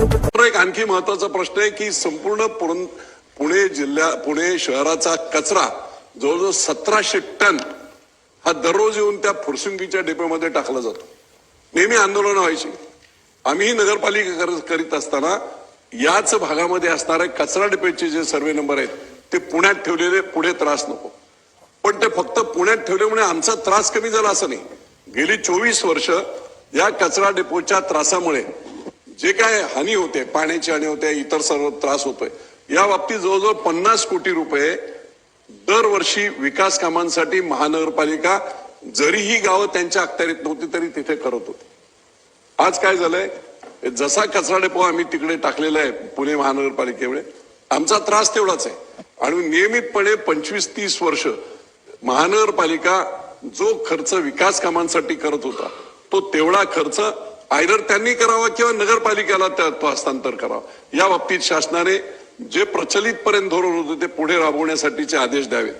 एक आणखी महत्त्वाचा प्रश्न आहे की संपूर्ण पुणे जिल्ह्या पुणे शहराचा कचरा जवळजवळ सतराशे टन हा दररोज येऊन त्या फुरसुंगीच्या डेपोमध्ये टाकला जातो. नेहमी आंदोलन व्हायची. आम्ही नगरपालिका करीत असताना याच भागामध्ये असणारे कचरा डिपेचे जे सर्वे नंबर आहेत ते पुण्यात ठेवलेले पुढे त्रास नको. पण ते फक्त पुण्यात ठेवल्यामुळे आमचा त्रास कमी झाला असं नाही. गेली चोवीस वर्ष या कचरा डेपोच्या त्रासामुळे जे काय हानी होते पाण्याची हानी होते इतर सर्व त्रास होतोय या बाबतीत जवळजवळ पन्नास कोटी रुपये दरवर्षी विकास कामांसाठी महानगरपालिका जरी ही गावं त्यांच्या अखत्यारीत नव्हती तरी तिथे करत होती. आज काय झालंय? जसा कचरा डेपो आम्ही तिकडे टाकलेला आहे पुणे महानगरपालिकेमुळे आमचा त्रास तेवढाच आहे. आणि नियमितपणे पंचवीस तीस वर्ष महानगरपालिका जो खर्च विकास कामांसाठी करत होता तो तेवढा खर्च आयडर त्यांनी करावा किंवा नगरपालिकेला त्यात तो हस्तांतर करावा. या बाबतीत शासनाने जे प्रचलित पर्यंत धोरण होते ते पुढे राबवण्यासाठीचे आदेश द्यावेत.